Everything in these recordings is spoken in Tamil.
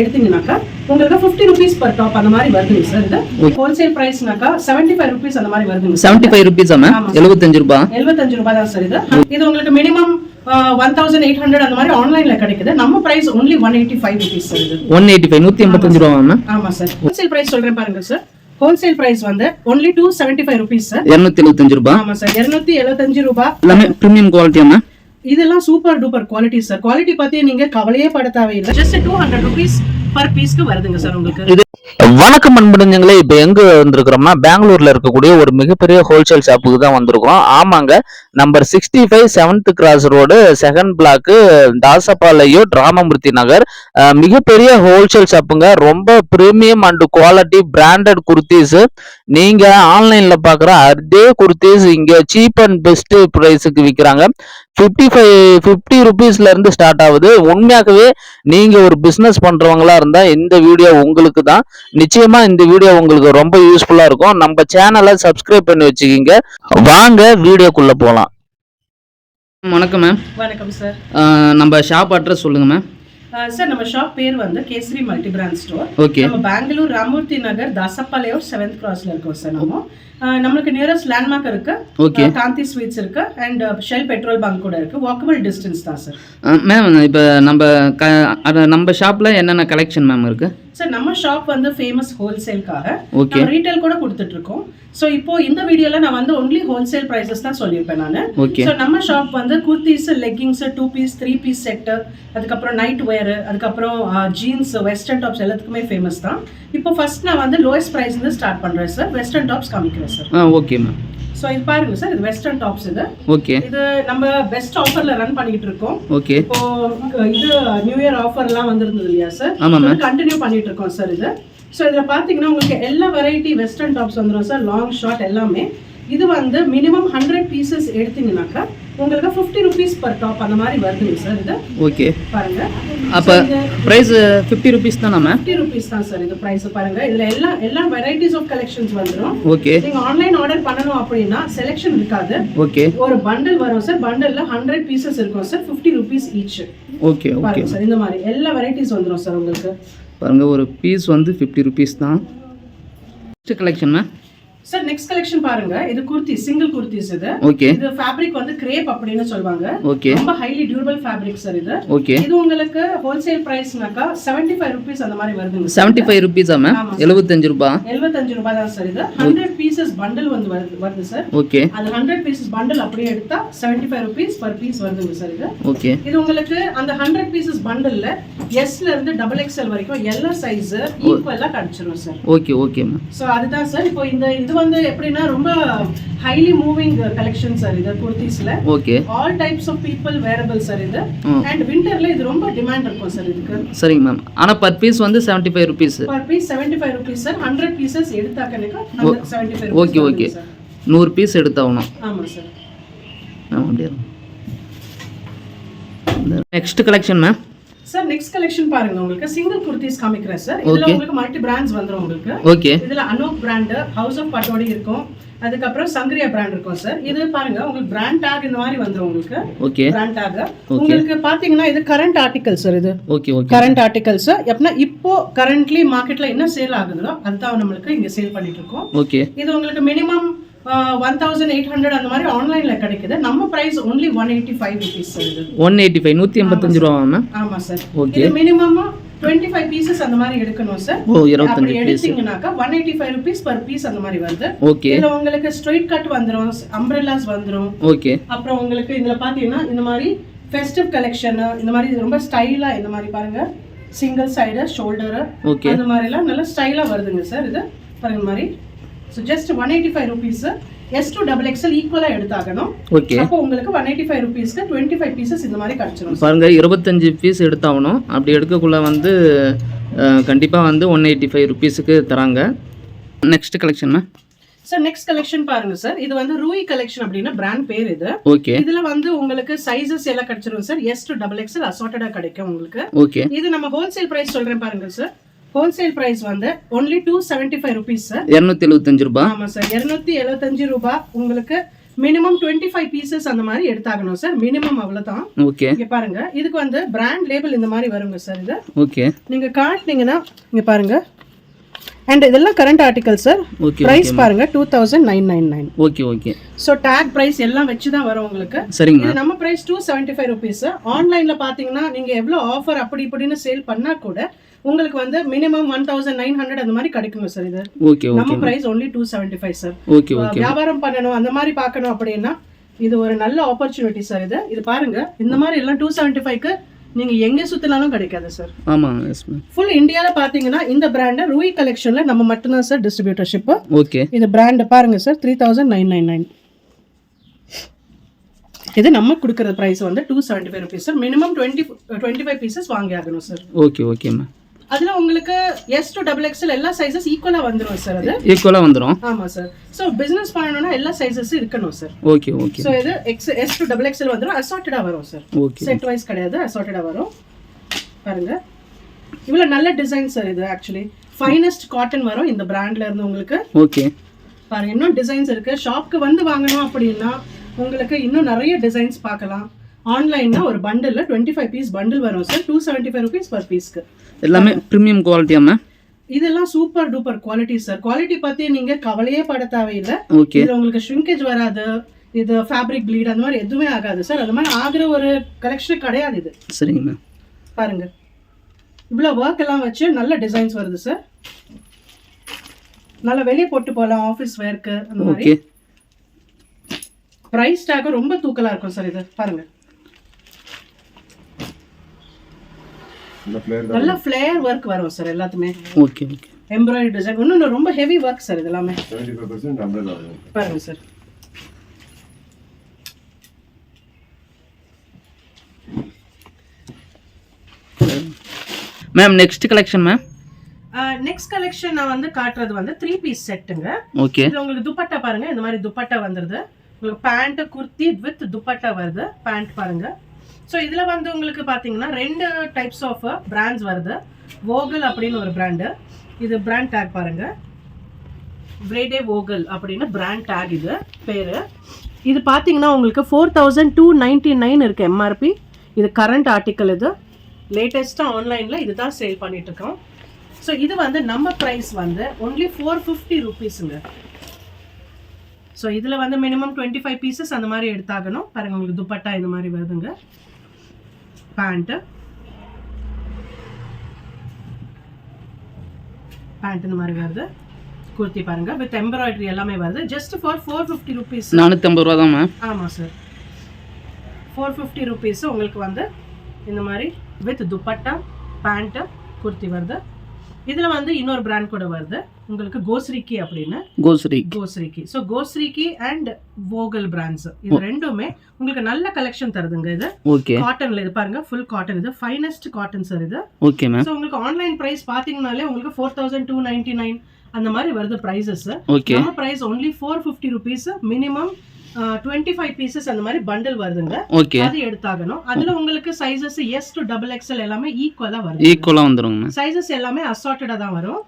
எடுத்தீங்கன்னாக்கா உங்களுக்கு ஃபிஃப்டி ருபீஸ் பர் டாப் அந்த மாதிரி வருதுங்க சார் இது ஹோல்சேல் பிரைஸ்னாக்கா செவன்டி ஃபைவ் ருபீஸ் அந்த மாதிரி வருதுங்க செவன்டி ஃபைவ் ருபீஸா. எழுபத்தஞ்சு ரூபா? எழுபத்தஞ்சு ரூபாய் தான் சார் இது. இது உங்களுக்கு minimum one thousand eight hundred அந்த மாதிரி ஆன்லைன்ல கிடைக்குது. நம்ம price only one eighty five rupees sir இது. ஒன் எயிட்டி ஃபைவ் நூற்றி எண்பத்தஞ்சு ரூபா ஆமா சார் ஹோல்சேல் பிரைஸ் சொல்றேன் பாருங்க சார் ஹோல்சேல் பிரைஸ் வந்து only two seventy five rupees sir இரநூத்தி எழுபத்தஞ்சு ரூபா? ஆமா சார் இருநூத்தி எழுபத்தஞ்சு ரூபாய் எல்லாமே ப்ரீமியம் குவாலிட்டியா மேம் இதெல்லாம் super duper quality sir quality பத்தி நீங்க கவலையே பட தேவையில்லை. Just two hundred rupees per பீஸ்க்கு வருதுங்க சார் உங்களுக்கு. இது வணக்கம் அன்புடைஞ்சங்களே இப்போ எங்க வந்திருக்கிறோம்னா பெங்களூர்ல இருக்கக்கூடிய ஒரு மிகப்பெரிய ஹோல்சேல் ஷாப்புக்கு தான் வந்திருக்கோம் ஆமாங்க number sixty five seventh cross road second block Dasapalayam Ramamurthy Nagar மிகப்பெரிய ஹோல்சேல் ஷாப்புங்க ரொம்ப premium and quality branded kurtis நீங்க ஆன்லைன்ல பாக்குற அதே குர்த்திஸ் இங்க சீப் அண்ட் பெஸ்ட் ப்ரைஸுக்கு விற்கிறாங்க ஃபிஃப்டி ஃபைவ் ஃபிஃப்டி ருபீஸ்ல இருந்து ஸ்டார்ட் ஆகுது. உண்மையாகவே நீங்க ஒரு பிஸ்னஸ் பண்றவங்களா இருந்தா இந்த வீடியோ உங்களுக்கு தான். நிச்சயமா இந்த வீடியோ உங்களுக்கு ரொம்ப யூஸ்ஃபுல்லா இருக்கும். நம்ம சேனலை சப்ஸ்கிரைப் பண்ணி வச்சுக்கிங்க. வாங்க வீடியோக்குள்ள போகலாம் வணக்கம் மேம் வணக்கம் சார் நம்ம ஷாப் அட்ரஸ் சொல்லுங்க மேம் சார் நம்ம ஷாப் பேர் வந்து Kesari multi brand store. Okay நம்ம பெங்களூர் ராமூர்த்தி நகர் தாசப்பாளையம் செவன்த் கிராஸ்ல இருக்கோம் சார் நம்ம நம்மளுக்கு நியரஸ்ட் லேண்ட்மார்க் இருக்கு. ஓகே காந்தி ஸ்வீட்ஸ் இருக்கு. அண்ட் ஷெல் பெட்ரோல் பங்க் கூட இருக்கு. வாக்கபிள் டிஸ்டன்ஸ் தான் சார் மேம் இப்போ நம்ம க நம்ம ஷாப்ல என்னென்ன கலெக்ஷன் மேம் இருக்கு? சார் நம்ம ஷாப் வந்து ஃபேமஸ் ஹோல்சேல்காக ஓகே ரீட்டைல் கூட கொடுத்துட்டு இருக்கோம் ஸோ இப்போ இந்த வீடியோல நான் வந்து ஒன்லி ஹோல்சேல் ப்ரைஸஸ் தான் சொல்லியிருப்பேன் நான். ஓகே ஸோ நம்ம ஷாப் வந்து kurtis leggings two piece three piece set அதுக்கப்புறம் நைட் வேர் அதுக்கப்புறம் ஜீன்ஸ் வெஸ்டர்ன் டாப்ஸ் எல்லாத்துக்குமே ஃபேமஸ் தான். இப்போ ஃபர்ஸ்ட் நான் வந்து லோயஸ்ட் ப்ரைஸ் இருந்து ஸ்டார்ட் பண்றேன் சார் வெஸ்டர்ன் டாப்ஸ் காமிக்கிறேன் sir ah okay ma'am so இது பாருங்க சார் இது வெஸ்டர்ன் டாப்ஸ் இது. ஓகே இது நம்ம பெஸ்ட் ஆஃபர்ல ரன் பண்ணிக்கிட்டு இருக்கோம். ஓகே இப்போ இது நியூ இயர் ஆஃபர்லாம் வந்திருந்தது இல்லையா சார் ஆமா மேம் கண்டினியூ பண்ணிட்டு இருக்கோம் சார் இது. ஸோ இதில் பார்த்தீங்கன்னா உங்களுக்கு எல்லா வெரைட்டி வெஸ்டர்ன் டாப்ஸ் வந்துடும் சார் லாங் ஷார்ட் எல்லாமே. இது வந்து மினிமம் ஹண்ட்ரட் பீசஸ் எடுத்தீங்கன்னாக்கா உங்களுக்கு ஃபிஃப்டி ருபீஸ் பர் டாப் அந்த மாதிரி வருதுங்க சார் இது? ஓகே பாருங்க. அப்போ ப்ரைஸ் ஃபிஃப்டி ருபீஸ் தானா மேம் ஃபிஃப்டி ருபீஸ் தான் சார் இது ப்ரைஸ் பாருங்க. இதுல எல்லா எல்லா வெரைட்டிஸ் ஆஃப் கலெக்ஷன்ஸ் வந்துடும் ஓகே நீங்க ஆன்லைன் ஆர்டர் பண்ணணும் அப்படின்னா செலெக்ஷன் இருக்காது. ஓகே ஒரு பண்டில் வரும் சார் பண்டல்ல ஹண்ட்ரட் பீசஸ் இருக்கும் sir fifty rupees each okay okay sir இந்த மாதிரி எல்லா வெரைட்டிஸ் வந்துடும் சார் உங்களுக்கு. பாருங்க ஒரு பீஸ் வந்து ஃபிஃப்டி ருபீஸ் தான். Next collection ma'am sir next collection பாருங்க. இது குர்த்தி சிங்கிள் குர்த்திஸ் இது. ஓகே இது ஃபேப்ரிக் வந்து கிரேப் அப்படின்னு சொல்லுவாங்க. ஓகே ரொம்ப ஹைலி டியூரபிள் ஃபேப்ரிக் சார் இது. ஓகே இது உங்களுக்கு ஹோல்சேல் பிரைஸ்னாக்கா செவன்டி ஃபைவ் ருபீஸ் அந்த மாதிரி வருதுங்க ஃபைவ் ருபீஸா மேம் ஆமா. எழுபத்தஞ்சு ரூபா? எழுபத்தஞ்சு ரூபாய் தான் சார் இது. ஹண்ட்ரட் பீசஸ் பண்டில் வந்து வருது வருது சார் ஓகே அது ஹண்ட்ரட் பீசஸ் பண்டில் அப்படியே எடுத்தா seventy five rupees per piece வருதுங்க சார் இது. ஓகே இது உங்களுக்கு அந்த ஹண்ட்ரட் பீசஸ் பண்டில்ல எஸ்ல இருந்து டபுள் எக்ஸ்எல் வரைக்கும் எல்லா சைஸ் ஈக்குவலா கிடைச்சிரும் sir okay okay ma'am so அதுதான் சார் இப்போ இந்த இது வந்து எப்படின்னா ரொம்ப ஹைலி மூவிங் கலெக்ஷன் சார் இது குர்த்திஸ்ல okay all types of people wearable sir இது. அண்ட் விண்டர்ல இது ரொம்ப டிமாண்ட் இருக்கும் சார் இதுக்கு. சரிங்க மேம் ஆனால் பர் பீஸ் வந்து seventy five rupees per piece seventy five rupees sir hundred pieces எடுத்தாக்கனுக்கு seventy five okay okay நூறு பீஸ் எடுத்தாகணும். ஆமா சார் ஆமாம் அப்படியே? Next collection ma'am sir next collection பாருங்க உங்களுக்கு. சிங்கிள் குர்த்திஸ் காமிக்கிறேன் சார் இதுல. உங்களுக்கு மல்டி பிராண்ட்ஸ் வந்துரும் உங்களுக்கு. ஓகே இதுல Anouk brand house of Pataudi இருக்கும். அதுக்கப்புறம் சங்கரியா பிராண்ட் இருக்கும் சார் இது பாருங்க உங்களுக்கு பிராண்ட் டாக் இந்த மாதிரி வந்துரும் உங்களுக்கு. ஓகே பிராண்ட் டாக் உங்களுக்கு பாத்தீங்கன்னா இது கரண்ட் ஆர்டிகல் சார் இது. ஓகே ஓகே கரண்ட் ஆர்டிகல்ஸ் எப்படின்னா இப்போ கரண்ட்லி மார்க்கெட்ல என்ன சேல் ஆகுதோ அதுதான் நம்மளுக்கு இங்க சேல் பண்ணிட்டு இருக்கோம். ஓகே இது உங்களுக்கு minimum one thousand eight hundred அந்த மாதிரி ஆன்லைன்ல கிடைக்குது. நம்ம price only one eighty five rupees sir one eighty five நூற்றி எண்பத்தஞ்சு ரூபா மேம் ஆமா சார் ஓகே இது மினிமம் டுவெண்ட்டி ஃபைவ் பீசஸ் அந்த மாதிரி எடுக்கணும் சார் ஓ இருபத்தஞ்சு எடுத்தீங்கன்னாக்கா one eighty five rupees per piece அந்த மாதிரி வருது. ஓகே இதுல உங்களுக்கு ஸ்ட்ரைட் கட் வந்துரும் அம்ப்ரெல்லாஸ் வந்துரும். ஓகே அப்புறம் உங்களுக்கு இதுல பாத்தீங்கன்னா இந்த மாதிரி ஃபெஸ்டிவ் கலெக்ஷன் இந்த மாதிரி ரொம்ப ஸ்டைலா இந்த மாதிரி பாருங்க. சிங்கிள் சைடு ஷோல்டர் ஓகே அந்த மாதிரிலாம் நல்லா ஸ்டைலா வருதுங்க சார் இது. பாருங்க மாதிரி. So just one eighty five rupees S to double XL ஈக்குவலா எடுத்தாகணும். ஓகே அப்போ உங்களுக்கு ஒன் எயிட்டி ஃபைவ் ருபீஸ்க்கு டுவெண்ட்டி ஃபைவ் பீசஸ் இந்த மாதிரி கிடைச்சிரும் பாருங்க இருபத்தஞ்சு பீஸ் எடுத்தாகணும். அப்படி எடுக்கக்குள்ள வந்து கண்டிப்பாக வந்து ஒன் எயிட்டி ஃபைவ் ருபீஸுக்கு தராங்க next collection sir next collection பாருங்க சார் இது வந்து ரூயி கலெக்ஷன் அப்படின்னா பிராண்ட் பேர் இது. ஓகே இதுல வந்து உங்களுக்கு சைஸஸ் எல்லாம் கிடைச்சிரும் sir S to double XL அசார்ட்டடா கிடைக்கும் உங்களுக்கு. ஓகே இது நம்ம ஹோல்சேல் பிரைஸ் சொல்றேன் பாருங்க சார் ஹோல்சேல் பிரைஸ் வந்து only two seventy five rupees sir இரநூத்தி எழுபத்தஞ்சு ரூபா. ஆமா சார் இருநூத்தி எழுபத்தஞ்சு ரூபாய் உங்களுக்கு மினிமம் டுவெண்ட்டி ஃபைவ் பீசஸ் அந்த மாதிரி எடுத்தாகணும் சார் மினிமம் அவ்வளவுதான். ஓகே. இங்க பாருங்க. இதுக்கு வந்து பிராண்ட் லேபிள் இந்த மாதிரி வருங்க சார் இது. ஓகே. நீங்க காட்டினீங்கன்னா இங்க பாருங்க. அண்ட் இதெல்லாம் current article sir okay price பாருங்க two thousand nine nine nine okay okay. So tag price எல்லாம் வச்சு தான் வரும் உங்களுக்கு. சரிங்க இது நம்ம price two seventy five rupees ஆன்லைன்ல பாத்தீங்கன்னா நீங்க எவ்வளவு ஆஃபர் அப்படி இப்படின்னு சேல் பண்ணா கூட உங்களுக்கு வந்து minimum one thousand nine hundred அந்த மாதிரி கிடைக்குங்க சார் இது. ஓகே ஓகே நம்ம price only two seventy five sir okay okay வியாபாரம் பண்ணணும் அந்த மாதிரி பார்க்கணும் அப்படின்னா இது ஒரு நல்ல ஆப்பர்ச்சுனிட்டி சார் இது. இது பாருங்க இந்த மாதிரி எல்லாம் டூ செவன்ட்டி ஃபைவ்க்கு நீங்க எங்க சுத்தினாலும் கிடைக்காது சார் ஆமாங்க எஸ் மேம் ஃபுல் இந்தியால பாத்தீங்கன்னா இந்த பிராண்ட் ரூயி கலெக்ஷன்ல நம்ம மட்டும்தான் சார் டிஸ்ட்ரிபியூட்டர்ஷிப் ஓகே இது பிராண்ட் பாருங்க sir three thousand nine nine nine இது நம்ம கொடுக்குற பிரைஸ் வந்து two seventy five rupees sir minimum twenty twenty five pieces வாங்கி ஆகணும் சார் ஓகே ஓகே மேம் அதுல உங்களுக்கு எஸ் டு டபுள் எக்ஸ்எல் எல்லா சைஸஸ் ஈக்குவலா வந்துரும் சார் அது. ஈக்குவலாக வந்துடும் ஆமா சார் ஸோ பிசினஸ் பண்ணணும்னா எல்லா சைஸஸ் இருக்கணும் சார் ஓகே ஓகே ஸோ இது X S to double XL வந்துடும் அசார்ட்டடா வரும் சார் ஓகே செட் வைஸ் கிடையாது அசார்ட்டடா வரும். பாருங்க. இவ்வளவு நல்ல டிசைன் சார் இது ஆக்சுவலி ஃபைனஸ்ட் காட்டன் வரும் இந்த பிராண்ட்ல இருந்து உங்களுக்கு. ஓகே பாருங்க இன்னும் டிசைன்ஸ் இருக்கு. ஷாப்க்கு வந்து வாங்கணும் அப்படின்னா உங்களுக்கு இன்னும் நிறைய டிசைன்ஸ் பார்க்கலாம். ஆன்லைன்னா ஒரு bundle twenty five piece bundle வரும் sir two seventy five rupees per பீஸ்க்கு எல்லாமே ப்ரீமியம் குவாலிட்டியா மேம் இதெல்லாம் super duper quality sir quality பத்தி நீங்க கவலையே பட தேவையில்லை. ஓகே இதுல உங்களுக்கு ஷ்ரிங்கேஜ் வராது. இது ஃபேப்ரிக் ப்ளீட் அந்த மாதிரி எதுவுமே ஆகாது சார் அது மாதிரி ஆகிற ஒரு கலெக்ஷன் கிடையாது இது. சரிங்க மேம் பாருங்க. இவ்வளோ ஒர்க் எல்லாம் வச்சு நல்ல டிசைன்ஸ் வருது சார் நல்லா வெளியே போட்டு போகலாம் ஆஃபீஸ் வேர்க்கு அந்த மாதிரி. ப்ரைஸ் டேக்கும் ரொம்ப தூக்கலா இருக்கும் சார் இது. பாருங்க. நல்ல ஃப்ளேயர் ஒர்க் வரும் சார் எல்லாத்துமே. ஓகே ஓகே எம்ப்ராய்டரி டிசைன் இன்னும் ரொம்ப ஹெவி ஒர்க் சார் இது எல்லாமே பாருங்க sir ma'am next collection ma'am next collection நான் வந்து காட்டுறது வந்து த்ரீ பீஸ் செட்டுங்க ஓகே இது உங்களுக்கு துப்பட்டா பாருங்க இந்த மாதிரி துப்பட்டா வந்துருது. உங்களுக்கு பேண்ட் குர்த்தி வித் துப்பட்டா வருது. பேண்ட் பாருங்க. ஸோ இதில் வந்து உங்களுக்கு பார்த்தீங்கன்னா ரெண்டு டைப்ஸ் ஆஃப் பிராண்ட்ஸ் வருது. ஓகல் அப்படின்னு ஒரு பிராண்டு இது பிராண்ட் டேக் பாருங்க. பிரேடே ஓகல் அப்படின்னு பிராண்ட் டேக் இது பேர். இது பார்த்தீங்கன்னா உங்களுக்கு four thousand two ninety nine இருக்குது எம்ஆர்பி இது கரண்ட் ஆர்டிக்கல் இது. லேட்டஸ்ட்டாக ஆன்லைனில் இதுதான் சேல் பண்ணிகிட்ருக்கோம் ஸோ இது வந்து நம்ம ப்ரைஸ் வந்து ஒன்லி ஃபோர் ஃபிஃப்டி ருபீஸுங்க ஸோ இதில் வந்து மினிமம் டுவெண்ட்டி ஃபைவ் பீசஸ் அந்த மாதிரி எடுத்தாகணும். பாருங்கள் உங்களுக்கு துப்பட்டா இந்த மாதிரி வருதுங்க. பேண்ட்டு பேண்ட் இந்த மாதிரி வருது குர்த்தி பாருங்க வித் எம்ப்ராய்டரி எல்லாமே வருது just for four fifty rupees நானூற்றம்பது ரூபா தான் மேம் ஆமாம் சார் ஃபோர் ஃபிஃப்டி ருபீஸ் உங்களுக்கு வந்து இந்த மாதிரி வித் துப்பட்டா பேண்ட்டு குர்த்தி வருது இதில் வந்து இன்னொரு பிராண்ட் கூட வருது உங்களுக்கு கோஸ்ரிக்கி அப்படின்னு கோஸ்ரி கோஸ்ரிக்கி. ஸோ கோஸ்ரிக்கி அண்ட் வோகல் பிராண்ட்ஸ் இது ரெண்டுமே உங்களுக்கு நல்ல கலெக்ஷன் தருதுங்க இது. ஓகே. காட்டன்ல இது பாருங்க ஃபுல் காட்டன் இது. ஃபைனஸ்ட் காட்டன் சார் இது. ஓகே மேம் ஸோ உங்களுக்கு ஆன்லைன் பிரைஸ் பார்த்தீங்கனாலே உங்களுக்கு four thousand two ninety nine அந்த மாதிரி வருது ப்ரைஸஸ் ஓகே. நம்ம price only four fifty rupees minimum twenty five pieces அந்த மாதிரி பண்டில் வருதுங்க. ஓகே அது எடுத்தாகணும். அதுல உங்களுக்கு sizes S to double XL எல்லாமே ஈக்குவலா வருது ஈக்குவலாக வந்துருங்க சைஸஸ் எல்லாமே அசார்ட்டடா தான் வரும்.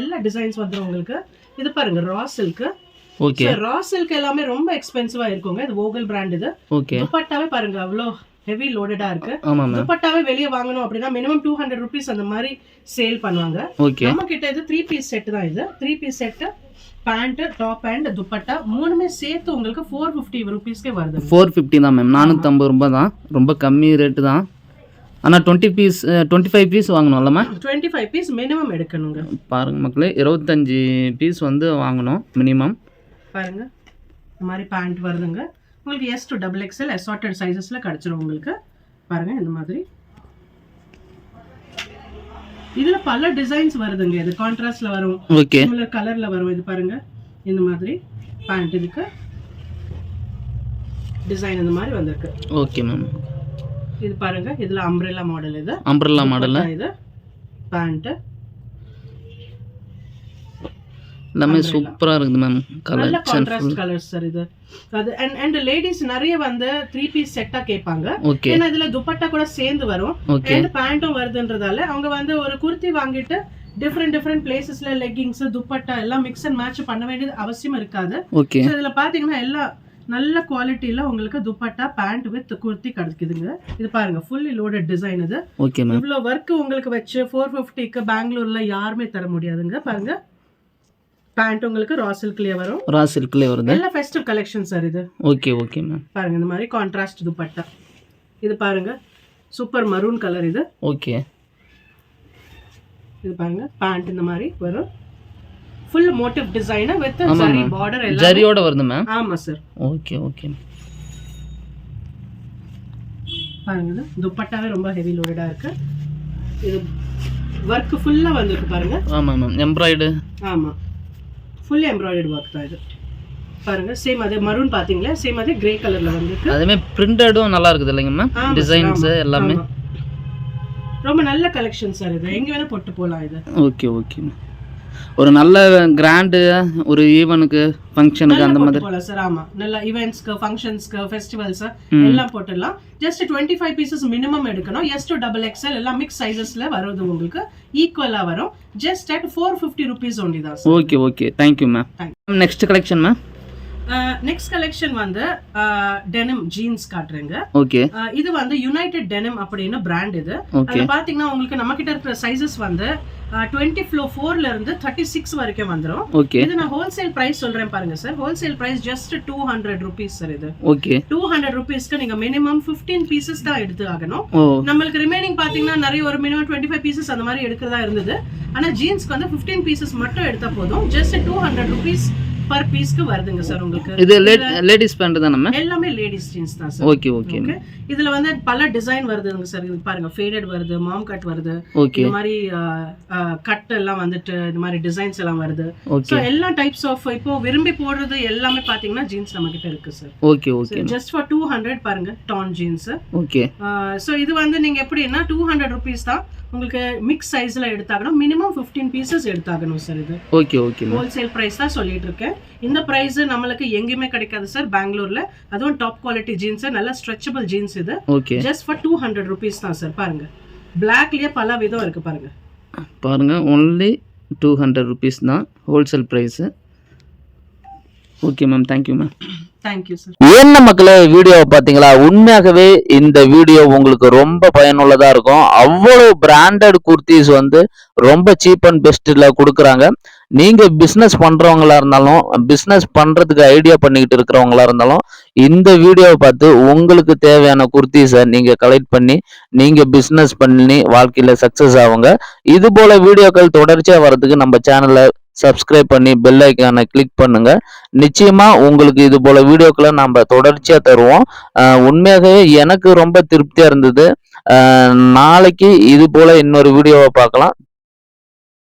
எல்லா டிசைன்ஸ் வந்துரும் உங்களுக்கு. இது பாருங்க raw silk okay raw silk எல்லாமே ரொம்ப எக்ஸ்பென்சிவா இருக்குங்க. இது ஓகல் பிராண்ட் இது. ஓகே துப்பட்டாவே பாருங்க அவ்வளோ ஹெவி லோடடா இருக்கு. துப்பட்டாவே வெளியே வாங்கணும் அப்படின்னா மினிமம் டூ ஹண்ட்ரட் ருபீஸ் அந்த மாதிரி சேல் பண்ணுவாங்க. நம்ம கிட்ட இது த்ரீ பீஸ் செட் தான் இது. Three piece set pant top and dupatta மூணுமே சேர்த்து உங்களுக்கு ஃபோர் ஃபிஃப்டி ருபீஸ்க்கே வருது. ஃபோர் ஃபிஃப்டி தான் மேம் நானூற்றம்பது ரூபா தான். ரொம்ப கம்மி ரேட்டு தான். ஆனால் twenty piece twenty five piece வாங்கணும்ல ma'am twenty five piece minimum எடுக்கணுங்க. பாருங்க மக்களே இருபத்தஞ்சி பீஸ் வந்து வாங்கணும் மினிமம் பாருங்க. இந்த மாதிரி பேண்ட் வருதுங்க. உங்களுக்கு S to double XL assorted சைஸஸ்ல கிடைச்சிரும் உங்களுக்கு. பாருங்க இந்த மாதிரி. இதுல பல டிசைன்ஸ் வருதுங்க. இது கான்ட்ராஸ்ட்ல வரும். ஓகே சிமிலர் கலர்ல வரும். இது பாருங்க. இந்த மாதிரி பேண்ட் இதுக்கு டிசைன் இந்த மாதிரி வந்திருக்கு. ஓகே மேம் இது பாருங்க. இதுல அம்ப்ரெல்லா மாடல் இது. அம்பர்லா மாடலில் துப்பட்டா இது. பேண்ட் எல்லாமே சூப்பராக இருக்குது ma'am colour contrast colours sir இது. அது அண்ட் அண்ட் லேடிஸ் நிறைய வந்து த்ரீ பீஸ் செட்டா கேட்பாங்க. ஏன்னா இதுல துப்பட்டா கூட சேர்ந்து வரும். அண்ட் பேண்ட்டும் வருதுன்றதால அவங்க வந்து ஒரு குர்த்தி வாங்கிட்டு டிஃப்ரெண்ட் டிஃப்ரெண்ட் பிளேசஸ்ல லெக்கிங்ஸ் துப்பட்டா எல்லாம் மிக்ஸ் அண்ட் மேட்ச் பண்ண வேண்டியது அவசியம் இருக்காது. இதுல பாத்தீங்கன்னா எல்லா நல்ல குவாலிட்டியில உங்களுக்கு துப்பட்டா பேண்ட் வித் குர்த்தி கிடைக்குதுங்க. இது பாருங்க ஃபுல்லி லோடட் டிசைன் இது. ஓகே மேம் இவ்வளோ ஒர்க் உங்களுக்கு வச்சு ஃபோர் ஃபிஃப்டிக்கு பெங்களூர்ல யாருமே தர முடியாதுங்க. பாருங்க. பேண்ட் உங்களுக்கு ரா சில்க்லயே வரும். ரா சில்க்லேயே வருது? எல்லாம் ஃபெஸ்டிவ் கலெக்ஷன் சார் இது. ஓகே ஓகே மேம் பாருங்க இந்த மாதிரி கான்ட்ராஸ்ட் துப்பட்டா. இது பாருங்க சூப்பர் மரூன் கலர் இது. ஓகே இது பாருங்க பேண்ட் இந்த மாதிரி வரும். ஃபுல் மோட்டிவ் டிசைன் வித் ஆமா, ma'am. பார்டர் எல்லாம். ஜரியோட வருது மேம் ஆமா சார் ஓகே ஓகே பாருங்க துப்பட்டாவே ரொம்ப ஹெவி லோடடா இருக்கு. இது ஒர்க் ஃபுல்லா வந்திருக்கு பாருங்க. ஆமாம் மேம் எம்ப்ராய்டு ஆமா. ஃபுல் எம்ப்ராய்டரி ஒர்க் தான் இது. பாருங்க சேம் அதே மரூன் பாத்தீங்களா சேம் அதே கிரே கலர்ல வந்திருக்கு. அதுமே பிரிண்டடும் நல்லா இருக்குது இல்லைங்க மேம் டிசைன்ஸு எல்லாமே. ரொம்ப நல்ல கலெக்ஷன் சார் இது. எங்க வேணா போட்டு போலாம் இது. ஓகே ஓகே மேம் ஒரு நல்ல கிராண்டு ஒரு ஈவனுக்கு ஃபங்க்ஷனுக்கு அந்த மாதிரி. சார் ஆமா. நல்ல ஈவெண்ட்ஸ்க்கு ஃபங்க்ஷன்ஸ்க்கு ஃபெஸ்டிவல்ஸ். எல்லாம் போட்டுடலாம். Just twenty five pieces minimum எடுக்கணும் எஸ் டு டபுள் எக்ஸ்எல் எல்லாம் மிக்ஸ் சைசஸ்ல வருது உங்களுக்கு ஈக்குவலா வரும். Just at four fifty rupees only தான் okay okay thank you ma'am next collection ma'am next collection வந்து டெனிம் ஜீன்ஸ் காட்டுறேங்க. ஓகே இது வந்து யுனைடெட் டெனிம் அப்படின்னு பிராண்ட் இது. அதுல பாத்தீங்கன்னா உங்களுக்கு நம்ம கிட்ட இருக்கிற சைசஸ் வந்து டுவெண்ட்டி ஃப்ளோ ஃபோர்ல இருந்து தேர்ட்டி சிக்ஸ் வரைக்கும் வந்துரும். ஓகே இது நான் ஹோல்சேல் பிரைஸ் சொல்றேன் பாருங்க sir wholesale price just two hundred rupees sir இது. ஓகே டூ ஹண்ட்ரட் ருபீஸ்க்கு நீங்க மினிமம் 15 பீசஸ் தான் எடுத்து ஆகணும். நம்மளுக்கு ரிமைனிங் பாத்தீங்கன்னா நிறைய ஒரு மினிமம் டுவெண்ட்டி ஃபைவ் பீசஸ் அந்த மாதிரி எடுக்கிறதா இருந்தது. ஆனா ஜீன்ஸ்க்கு வந்து 15 பீசஸ் மட்டும் எடுத்தா போதும். Just two hundred rupees per பீஸ்க்கு வருதுங்க சார் உங்களுக்கு. இது லேடிஸ் பேண்ட் தானே மேம் எல்லாமே லேடிஸ் ஜீன்ஸ் தான் சார் ஓகே ஓகே இதுல வந்து பல டிசைன் வருதுங்க சார் இது பாருங்க ஃபேடட் வருது மாம் கட் வருது. ஓகே இந்த மாதிரி கட் எல்லாம் வந்துட்டு இந்த மாதிரி டிசைன்ஸ் எல்லாம் வருது. ஸோ எல்லா டைப்ஸ் ஆஃப் இப்போ விரும்பி போடுறது எல்லாமே பாத்தீங்கன்னா ஜீன்ஸ் நம்ம கிட்ட இருக்கு sir okay okay just for two hundred பாருங்க டான் ஜீன்ஸ் ஓகே ஸோ இது வந்து நீங்க எப்படின்னா டூ ஹண்ட்ரட் ருபீஸ் தான் உங்களுக்கு மிக்ஸ் சைஸ்ல எடுத்தாகணும். மினிமம் 15 பீசஸ் எடுத்தாகணும் சார் இது. ஓகே ஓகே ஹோல்சேல் பிரைஸ் தான் சொல்லிட்டு இருக்கேன். இந்த பிரைஸ் நம்மளுக்கு எங்கேயுமே கிடைக்காது சார் பெங்களூர்ல அதுவும் டாப் குவாலிட்டி ஜீன்ஸ் நல்ல ஸ்ட்ரெச்சபிள் ஜீன்ஸ் இது. Okay just for two hundred rupees தான் சார் பாருங்க. பிளாக்லயே பல விதம் இருக்கு பாருங்க. பாருங்க ஒன்லி டூ ஹண்ட்ரட் ருபீஸ் தான் wholesale price okay ma'am thank you ma'am thank you sir என்ன மக்களே வீடியோவை பார்த்தீங்களா? உண்மையாகவே இந்த வீடியோ உங்களுக்கு ரொம்ப பயனுள்ளதா இருக்கும். அவ்வளோ பிராண்டட் குர்த்திஸ் வந்து ரொம்ப சீப் அண்ட் பெஸ்ட்டில் கொடுக்குறாங்க. நீங்க பிஸ்னஸ் பண்றவங்களா இருந்தாலும் பிஸ்னஸ் பண்றதுக்கு ஐடியா பண்ணிக்கிட்டு இருக்கிறவங்களா இருந்தாலும் இந்த வீடியோவை பார்த்து உங்களுக்கு தேவையான குர்த்திஸை நீங்க கலெக்ட் பண்ணி நீங்க பிஸ்னஸ் பண்ணி வாழ்க்கையில சக்சஸ் ஆகுங்க. இது போல வீடியோக்கள் தொடர்ச்சியா வர்றதுக்கு நம்ம சேனலை சப்ஸ்கிரைப் பண்ணி பெல் ஐக்கானை கிளிக் பண்ணுங்க. நிச்சயமா உங்களுக்கு இது போல வீடியோக்களை நம்ம தொடர்ச்சியா தருவோம். உண்மையாகவே எனக்கு ரொம்ப திருப்தியா இருந்தது. நாளைக்கு இது போல இன்னொரு வீடியோவை பார்க்கலாம்.